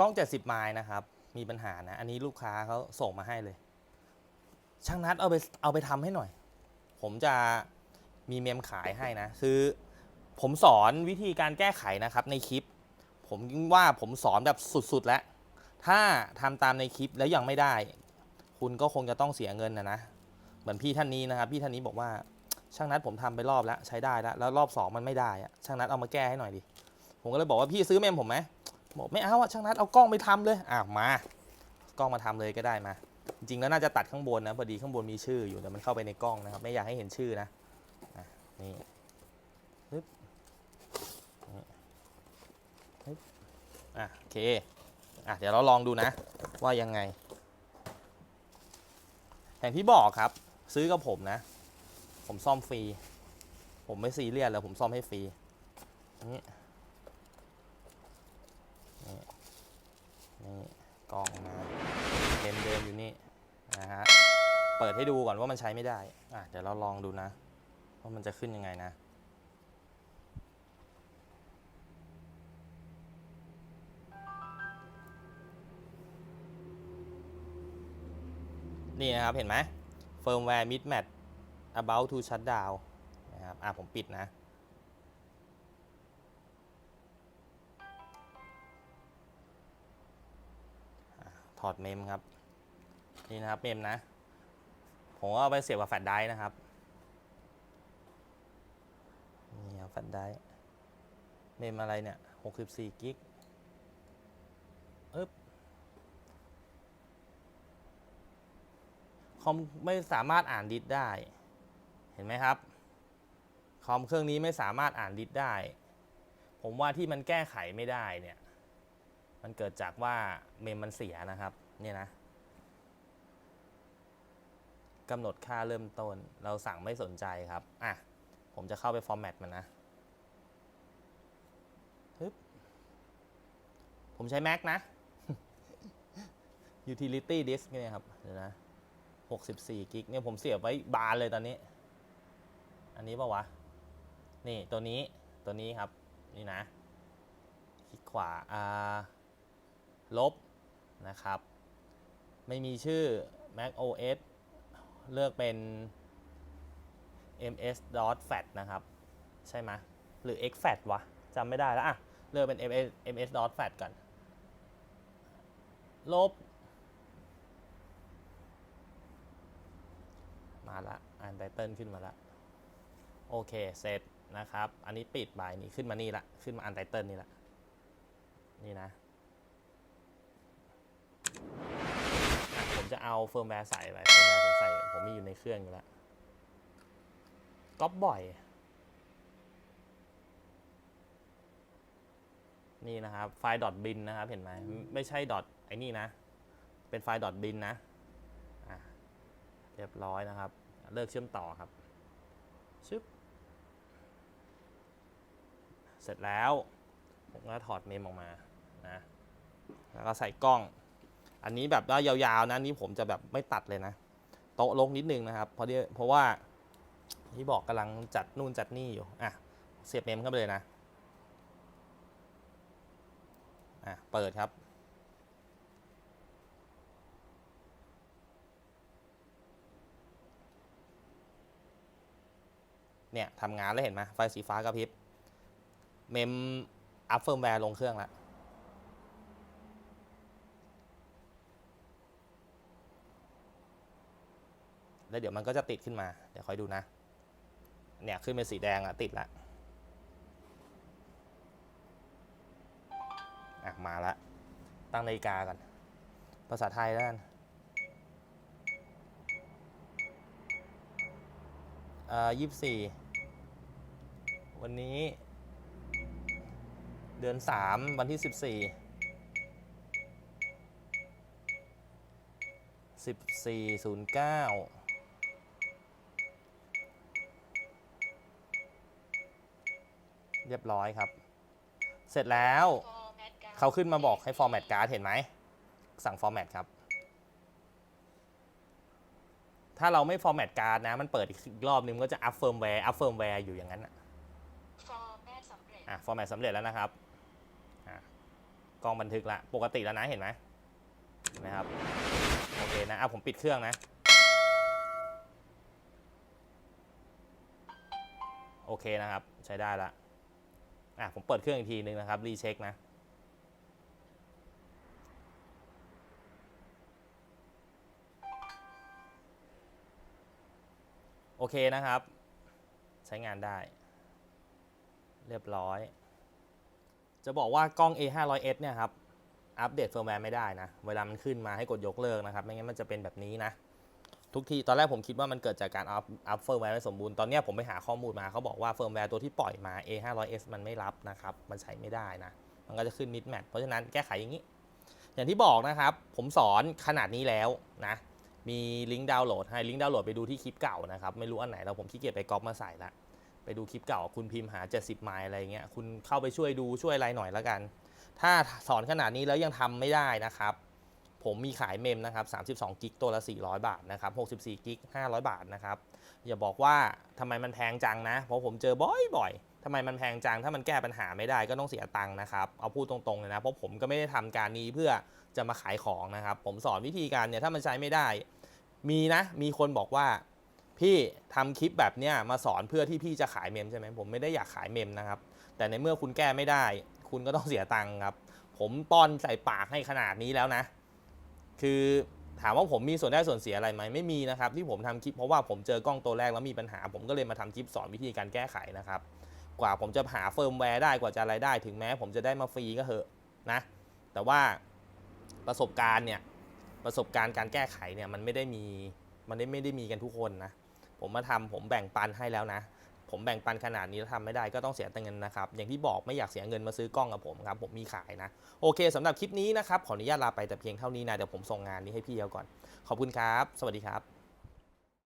กล้อง 70ไมล์นะครับ มีปัญหานะ อันนี้ลูกค้าเขาส่งมาให้เลย ช่างนัดเอาไปเอาไปทำให้หน่อย ผมจะมีเมมขายให้นะ คือ ผมสอนวิธีการแก้ไขนะครับในคลิป ผมว่าผมสอนแบบสุดๆ แล้ว ถ้าทำตามในคลิปแล้วยังไม่ได้ คุณก็คงจะต้องเสียเงินนะนะ เหมือนพี่ท่านนี้นะครับ พี่ท่านนี้บอกว่าช่างนัดผมทำไปรอบแล้วใช้ได้แล้วแล้วรอบสองมันไม่ได้อะช่างนัดเอามาแก้ให้หน่อยดิผมก็เลยบอกว่าพี่ซื้อเมมผมไหม บอกไม่เอาอะช่างนัดเอากล้องไปทำเลยอะมากล้องมาทำเลยก็ได้มา จริงๆแล้วน่าจะตัดข้างบนนะพอดีข้างบนมีชื่ออยู่แต่มันเข้าไปในกล้องนะครับ ไม่อยากให้เห็นชื่อนะอะนี่ปึ๊บปึ๊บอะโอเคอะเดี๋ยวเราลองดูนะ ว่ายังไงอย่างที่บอกครับ ซื้อกับผมนะ ผมซ่อมฟรี ผมไม่ซีเรียสเลยผมซ่อมให้ฟรีนี่ นี่กล้องนะเดิมเดิมอยู่นี่นะฮะเปิดให้ดูก่อนว่ามันใช้ไม่ได้อะเดี๋ยวเราลองดูนะว่ามันจะขึ้นยังไงนะนี่นะครับ เห็นไหม firmware mismatch about to shut down นะครับ อะ ผมปิดนะ ถอดเมมครับ นี่นะครับเมมนะ ผมก็เอาไปเสียบกับแฟลชไดรฟ์นะครับ นี่ครับแฟลชไดรฟ์เมมอะไรเนี่ย64กิกอึ๊บคอมไม่สามารถอ่านดิสได้ เห็นไหมครับ คอมเครื่องนี้ไม่สามารถอ่านดิสได้ ผมว่าที่มันแก้ไขไม่ได้เนี่ย มันเกิดจากว่าเมมมันเสียนะครับ เนี่ยนะกำหนดค่าเริ่มต้น เราสั่งไม่สนใจครับ อะ ผมจะเข้าไปฟอร์แมตมันนะฮึบผมใช้ Mac นะ Utility Disk เนี่ยครับ เดี๋ยวนะ 64กิกเนี่ยผมเสียบไว้บานเลยตอนนี้ อันนี้ปะวะ นี่ตัวนี้ ตัวนี้ครับ นี่นะ คลิกขวา อ่า ลบนะครับ ไม่มีชื่อ Mac OS เลือกเป็น ms fat นะครับ ใช่ไหมหรือ x fat วะจำไม่ได้แล้วอะ เลือกเป็น ms ms fat ก่อน ลบ มาละอ่านไตเติลขึ้นมาละโอเค เสร็จนะครับ อันนี้ปิดบายนี้ขึ้นมานี่ละ ขึ้นมาอ่านไตเติลนี่ละ นี่นะ ผมจะเอาเฟิร์มแวร์ใส่ไปเฟิร์มแวร์ผมใส่ผมมีอยู่ในเครื่องอยู่แล้วก๊อปบ่อย นี่นะครับ ไฟล์ .bin นะครับ เห็นไหมไม่ใช่ dot ไอ้นี่นะ เป็นไฟล์ .bin นะอะเรียบร้อยนะครับ เลิกเชื่อมต่อครับชึบเสร็จแล้วผมก็ถอดเมมออกมานะ แล้วก็ใส่กล้อง อันนี้แบบว่ายาวๆนะนี่ผมจะแบบไม่ตัดเลยนะโต๊ะลงนิดนึงนะครับเพราะดีเพราะว่าที่บอกกำลังจัดนู่นจัดนี่อยู่อะเสียบเมมเข้าไปเลยนะอะเปิดครับเนี่ยทำงานแล้วเห็นไหมไฟสีฟ้ากระพริบ เมมอัพเฟิร์มแวร์ลงเครื่องแล้ว แล้วเดี๋ยวมันก็จะติดขึ้นมา เดี๋ยวคอยดูนะ เนี่ยขึ้นเป็นสีแดงอะติดละอะมาละ ตั้งนาฬิกากัน ภาษาไทยแล้วกันเอ่อยี่สี่วันนี้ เดือนสามวันที่สิบสี่สิบสี่ศูนย์เก้า เรียบร้อยครับ เสร็จแล้วเขาขึ้นมาบอกให้ format card เห็นไหม สั่ง format ครับ ถ้าเราไม่ format card นะ มันเปิดอีกรอบนึงมันก็จะ up firmware up firmware อยู่อย่างนั้นน่ะฟอร์แม่สำเร็จอะ format สำเร็จแล้วนะครับอะกล้องบันทึกละ ปกติแล้วนะเห็นไหมเห็นไหมครับ โอเคนะอะผมปิดเครื่องนะโอเคนะครับ ใช้ได้ละ อะผมเปิดเครื่องอีกทีนึงนะครับ รีเช็คนะโอเคนะครับ ใช้งานได้ เรียบร้อย จะบอกว่ากล้อง A500S เนี่ยครับ อัปเดตเฟิร์มแวร์ไม่ได้นะ เวลามันขึ้นมาให้กดยกเลิกนะครับ ไม่งั้นมันจะเป็นแบบนี้นะ ทุกทีตอนแรกผมคิดว่ามันเกิดจากการอัพอัพเฟิร์มแวร์ไม่สมบูรณ์ ตอนนี้ผมไปหาข้อมูลมาเขาบอกว่าเฟิร์มแวร์ตัวที่ปล่อยมา A500S มันไม่รับนะครับ มันใช้ไม่ได้นะ มันก็จะขึ้นมิดแมทเพราะฉะนั้นแก้ไขอย่างนี้ อย่างที่บอกนะครับ ผมสอนขนาดนี้แล้วนะ มีลิงก์ดาวน์โหลดให้ลิงก์ดาวน์โหลดไปดูที่คลิปเก่านะครับ ไม่รู้อันไหนแล้วผมขี้เกียจไปก๊อปมาใส่ละไปดูคลิปเก่า คุณพิมพ์หา 70ไมล์อะไรเงี้ยคุณเข้าไปช่วยดูช่วยอะไรหน่อยแล้วกัน ถ้าสอนขนาดนี้แล้วยังทำไม่ได้นะครับ ผมมีขายเมมนะครับ32กิกตัวละ 400 บาทนะครับ64กิก500 บาทนะครับ อย่าบอกว่าทำไมมันแพงจังนะ เพราะผมเจอบ่อยๆทำไมมันแพงจัง ถ้ามันแก้ปัญหาไม่ได้ก็ต้องเสียตังค์นะครับ เอาพูดตรงๆเลยนะ เพราะผมก็ไม่ได้ทำการนี้เพื่อจะมาขายของนะครับ ผมสอนวิธีการเนี่ยถ้ามันใช้ไม่ได้ มีนะ มีคนบอกว่าพี่ทำคลิปแบบเนี้ยมาสอนเพื่อที่พี่จะขายเมมใช่ไหมผมไม่ได้อยากขายเมมนะครับ แต่ในเมื่อคุณแก้ไม่ได้ คุณก็ต้องเสียตังค์ครับ ผมป้อนใส่ปากให้ขนาดนี้แล้วนะ คือถามว่าผมมีส่วนได้ส่วนเสียอะไรไหมไม่มีนะครับที่ผมทำคลิปเพราะว่าผมเจอกล้องตัวแรกแล้วมีปัญหา ผมก็เลยมาทำคลิปสอนวิธีการแก้ไขนะครับ กว่าผมจะหาเฟิร์มแวร์ได้กว่าจะอะไรได้ถึงแม้ ผมจะได้มาฟรีก็เหอะนะ แต่ว่าประสบการณ์เนี่ยประสบการณ์การแก้ไขเนี่ยมันไม่ได้มีมันได้ไม่ได้มีกันทุกคนนะผมมาทำผมแบ่งปันให้แล้วนะ ผมแบ่งปันขนาดนี้แล้วทำไม่ได้ก็ต้องเสียตังค์เงินนะครับ อย่างที่บอกไม่อยากเสียเงินมาซื้อกล้องกับผมครับ ผมมีขายนะ โอเคสำหรับคลิปนี้นะครับ ขออนุญาตลาไปแต่เพียงเท่านี้นะ เดี๋ยวผมส่งงานนี้ให้พี่เขาก่อน ขอบคุณครับ สวัสดีครับ